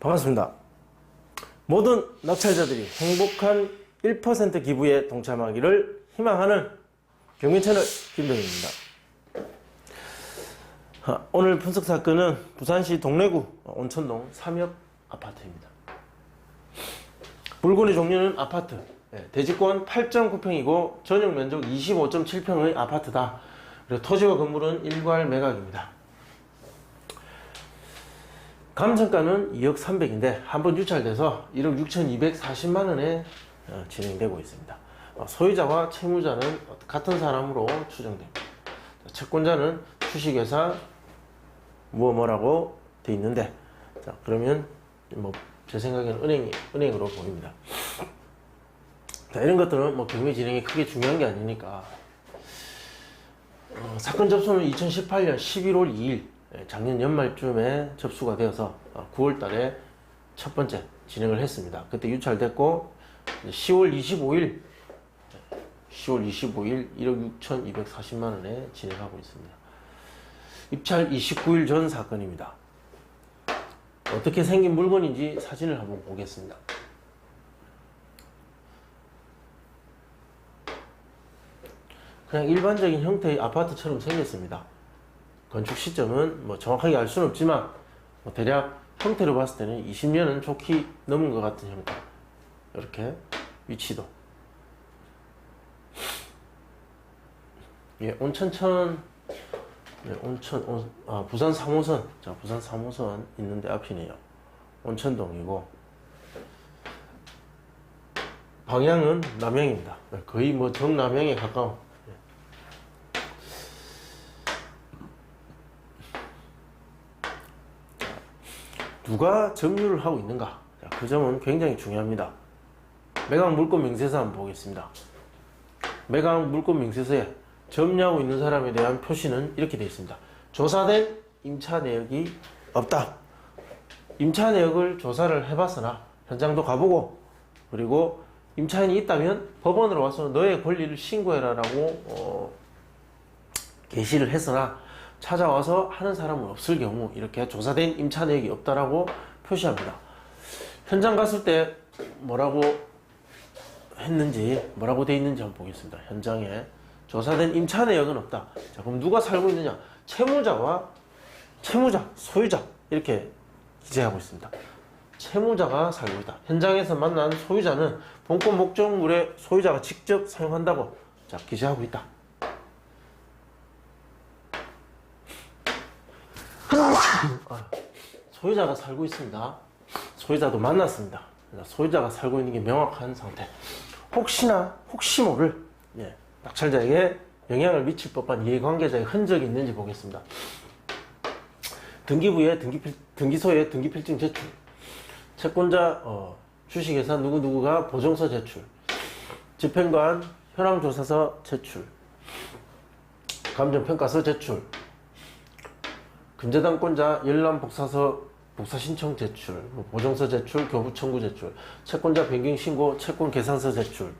반갑습니다. 모든 낙찰자들이 행복한 1% 기부에 동참하기를 희망하는 경민 채널 김동입니다. 아, 오늘 분석 사건은 부산시 동래구 온천동 3옆 아파트입니다. 물건의 종류는 아파트. 예, 대지권 8.9평이고 전용 면적 25.7평의 아파트다. 그리고 토지와 건물은 일괄 매각입니다. 감정가는 2억 300인데 한번 유찰돼서 1억 6,240만 원에 어, 진행되고 있습니다. 어, 소유자와 채무자는 같은 사람으로 추정됩니다. 자, 채권자는 주식회사 뭐 뭐라고 돼 있는데 자 그러면 뭐 제 생각에는 은행 은행으로 보입니다. 자 이런 것들은 뭐 경매 진행이 크게 중요한 게 아니니까 어, 사건 접수는 2018년 11월 2일 예, 작년 연말쯤에 접수가 되어서 9월 달에 첫 번째 진행을 했습니다. 그때 유찰됐고 10월 25일 10월 25일 1억 6,240만 원에 진행하고 있습니다. 입찰 29일 전 사건입니다. 어떻게 생긴 물건인지 사진을 한번 보겠습니다. 그냥 일반적인 형태의 아파트처럼 생겼습니다. 건축 시점은 뭐 정확하게 알 수는 없지만 뭐 대략 형태로 봤을 때는 20년은 좋게 넘은 것 같은 형태. 이렇게 위치도. 예, 온천천, 예, 온천, 온, 아, 부산 3호선. 자, 부산 3호선 있는데 앞이네요. 온천동이고. 방향은 남향입니다. 예, 거의 뭐 정남향에 가까운. 누가 점유를 하고 있는가? 자, 그 점은 굉장히 중요합니다. 매각 물권 명세서 한번 보겠습니다. 매각 물권 명세서에 점유하고 있는 사람에 대한 표시는 이렇게 되어 있습니다. 조사된 임차 내역이 없다. 임차 내역을 조사를 해봤으나 현장도 가보고 그리고 임차인이 있다면 법원으로 와서 너의 권리를 신고해라 라고 어, 게시를 했으나 찾아와서 하는 사람은 없을 경우 이렇게 조사된 임차 내역이 없다라고 표시합니다. 현장 갔을 때 뭐라고 했는지 뭐라고 돼 있는지 한번 보겠습니다. 현장에 조사된 임차 내역은 없다. 자 그럼 누가 살고 있느냐? 채무자와 채무자, 소유자 이렇게 기재하고 있습니다. 채무자가 살고 있다. 현장에서 만난 소유자는 본권 목적물의 소유자가 직접 사용한다고 자 기재하고 있다. 아, 소유자가 살고 있습니다. 소유자도 만났습니다. 소유자가 살고 있는 게 명확한 상태. 혹시나 혹시 모를 예, 낙찰자에게 영향을 미칠 법한 이해관계자의 흔적이 있는지 보겠습니다. 등기부에 등기필, 등기소에 등기필증 제출, 채권자 어, 주식회사 누구누구가 보증서 제출, 집행관 현황조사서 제출, 감정평가서 제출, 근저당권자 열람 복사서 복사 신청 제출, 뭐 보정서 제출, 교부 청구 제출, 채권자 변경 신고, 채권 계산서 제출,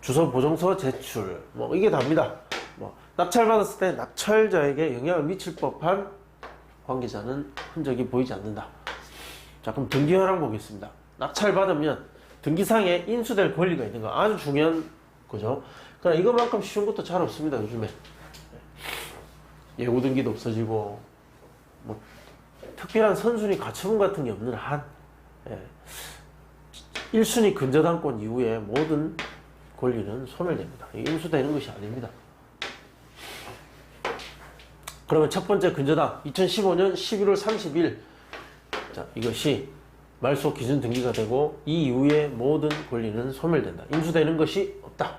주소 보정서 제출, 뭐 이게 답니다. 뭐 낙찰 받았을 때 낙찰자에게 영향을 미칠 법한 관계자는 흔적이 보이지 않는다. 자 그럼 등기 현황 보겠습니다. 낙찰 받으면 등기상에 인수될 권리가 있는 거 아주 중요한 거죠. 그러나 이것만큼 쉬운 것도 잘 없습니다 요즘에. 예고 등기도 없어지고 뭐 특별한 선순위 가처분 같은 게 없는 한 예. 1순위 근저당권 이후에 모든 권리는 소멸됩니다. 인수되는 것이 아닙니다. 그러면 첫 번째 근저당 2015년 11월 30일 자 이것이 말소 기준 등기가 되고 이 이후에 모든 권리는 소멸된다. 인수되는 것이 없다.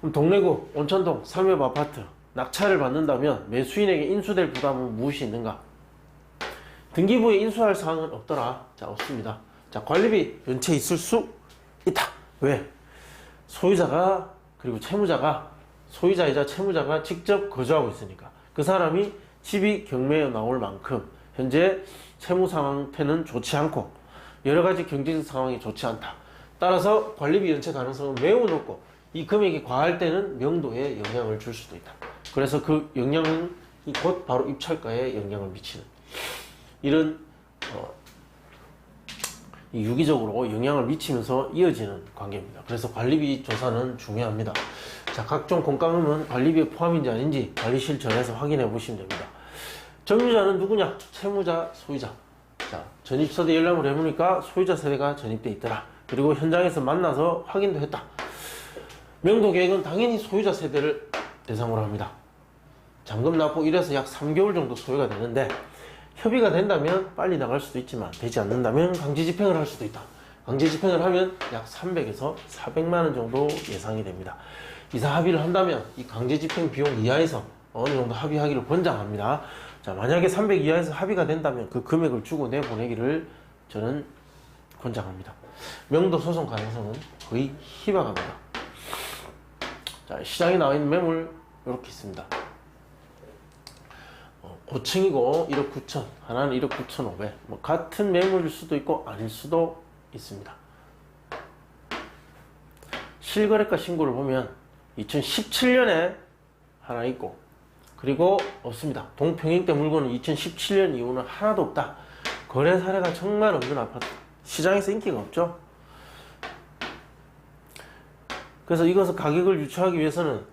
그럼 동래구 온천동 3엽 아파트 낙찰을 받는다면 매수인에게 인수될 부담은 무엇이 있는가? 등기부에 인수할 사항은 없더라. 자, 없습니다. 자, 관리비 연체 있을 수 있다. 왜? 소유자가 그리고 채무자가 소유자이자 채무자가 직접 거주하고 있으니까 그 사람이 집이 경매에 나올 만큼 현재 채무 상태는 좋지 않고 여러 가지 경제적 상황이 좋지 않다. 따라서 관리비 연체 가능성은 매우 높고 이 금액이 과할 때는 명도에 영향을 줄 수도 있다. 그래서 그 영향이 곧 바로 입찰가에 영향을 미치는 이런 어, 이 유기적으로 영향을 미치면서 이어지는 관계입니다. 그래서 관리비 조사는 중요합니다. 자, 각종 공과금은 관리비에 포함인지 아닌지 관리실 전에서 확인해 보시면 됩니다. 점유자는 누구냐? 채무자, 소유자. 자, 전입서대 열람을 해보니까 소유자 세대가 전입돼 있더라. 그리고 현장에서 만나서 확인도 했다. 명도 계획은 당연히 소유자 세대를 대상으로 합니다. 잔금 납부 이래서 약 3개월 정도 소요가 되는데 협의가 된다면 빨리 나갈 수도 있지만 되지 않는다면 강제 집행을 할 수도 있다. 강제 집행을 하면 약 300에서 400만 원 정도 예상이 됩니다. 이사 합의를 한다면 이 강제 집행 비용 이하에서 어느 정도 합의하기를 권장합니다. 자, 만약에 300 이하에서 합의가 된다면 그 금액을 주고 내보내기를 저는 권장합니다. 명도 소송 가능성은 거의 희박합니다. 자, 시장에 나와 있는 매물 이렇게 있습니다. 어, 고층이고 1억 9천, 하나는 1억 9천 5백. 뭐 같은 매물일 수도 있고 아닐 수도 있습니다. 실거래가 신고를 보면 2017년에 하나 있고 그리고 없습니다. 동평행대 물건은 2017년 이후는 하나도 없다. 거래 사례가 정말 없는 아파트. 시장에서 인기가 없죠. 그래서 이것을 가격을 유추하기 위해서는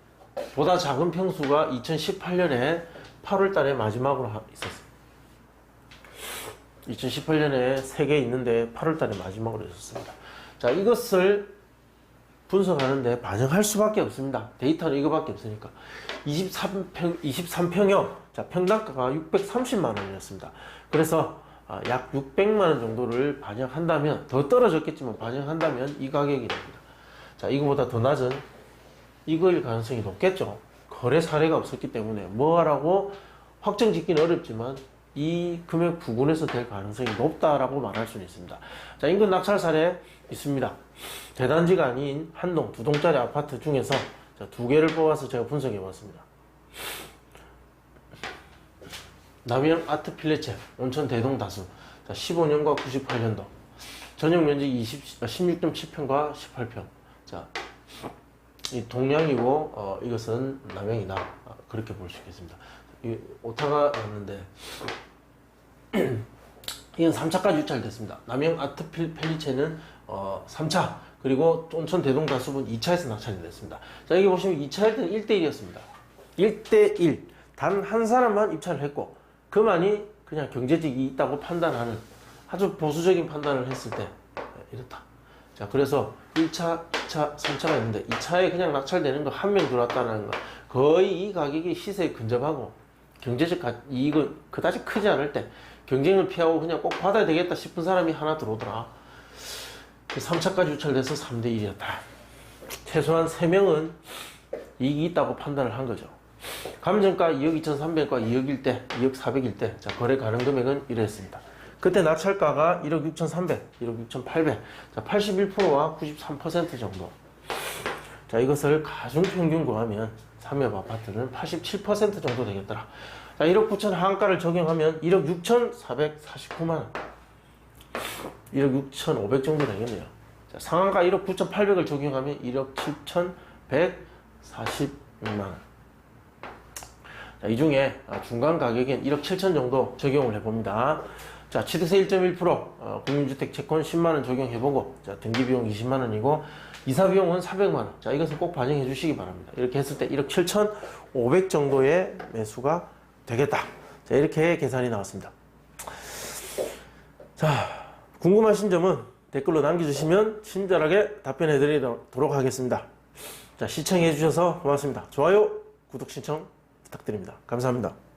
보다 작은 평수가 2018년에 8월 달에 마지막으로 하- 있었어요. 2018년에 3개 있는데 8월 달에 마지막으로 있었습니다. 자, 이것을 분석하는데 반영할 수밖에 없습니다. 데이터는 이거밖에 없으니까. 23평, 23평형, 자, 평당가가 630만 원이었습니다. 그래서 아, 약 600만 원 정도를 반영한다면, 더 떨어졌겠지만 반영한다면 이 가격이 됩니다. 자, 이거보다 더 낮은 이거일 가능성이 높겠죠. 거래 사례가 없었기 때문에 뭐라고 확정 짓기는 어렵지만 이 금액 부근에서 될 가능성이 높다라고 말할 수는 있습니다. 자, 인근 낙찰 사례 있습니다. 대단지가 아닌 한 동, 두 동짜리 아파트 중에서 자, 두 개를 뽑아서 제가 분석해 봤습니다. 남영 아트 필레체 온천 대동 다수 자, 15년과 98년도 전용 면적 20, 16.7평과 18평 자, 이 동량이고 어, 이것은 남양이다 아, 그렇게 볼 수 있겠습니다. 이 오타가 났는데 이건 3차까지 유찰됐습니다. 남양 아트필 펠리체는 어, 3차 그리고 온천 대동 다수분 2차에서 낙찰이 됐습니다. 자 여기 보시면 2차일 때는 1대1이었습니다. 1대1 단 한 사람만 입찰을 했고 그만이 그냥 경제직이 있다고 판단하는 아주 보수적인 판단을 했을 때 이렇다. 자, 그래서 1차, 2차, 3차가 있는데 2차에 그냥 낙찰되는 거 한 명 들어왔다는 거 거의 이 가격이 시세에 근접하고 경제적 가- 이익은 그다지 크지 않을 때 경쟁을 피하고 그냥 꼭 받아야 되겠다 싶은 사람이 하나 들어오더라. 3차까지 유찰돼서 3대 1이었다. 최소한 3명은 이익이 있다고 판단을 한 거죠. 감정가 2억 2,300과 2억일 때, 2억 400일 때, 자, 거래 가능 금액은 이랬습니다. 그때 낙찰가가 1억 6,300, 1억 6,800, 자, 81%와 93% 정도. 자, 이것을 가중평균 구하면 삼엽 아파트는 87% 정도 되겠더라. 자, 1억 9천 하한가를 적용하면 1억 6,449만 원. 1억 6,500 정도 되겠네요. 자, 상한가 1억 9,800을 적용하면 1억 7,146만 원. 자, 이 중에 아, 중간 가격엔 1억 7천 정도 적용을 해봅니다. 자, 취득세 1.1%, 어, 국민주택 채권 10만원 적용해보고, 자, 등기비용 20만원이고, 이사비용은 400만원. 자, 이것은 꼭 반영해 주시기 바랍니다. 이렇게 했을 때 1억 7,500 정도의 매수가 되겠다. 자, 이렇게 계산이 나왔습니다. 자, 궁금하신 점은 댓글로 남겨주시면 친절하게 답변해 드리도록 하겠습니다. 자, 시청해 주셔서 고맙습니다. 좋아요, 구독 신청 부탁드립니다. 감사합니다.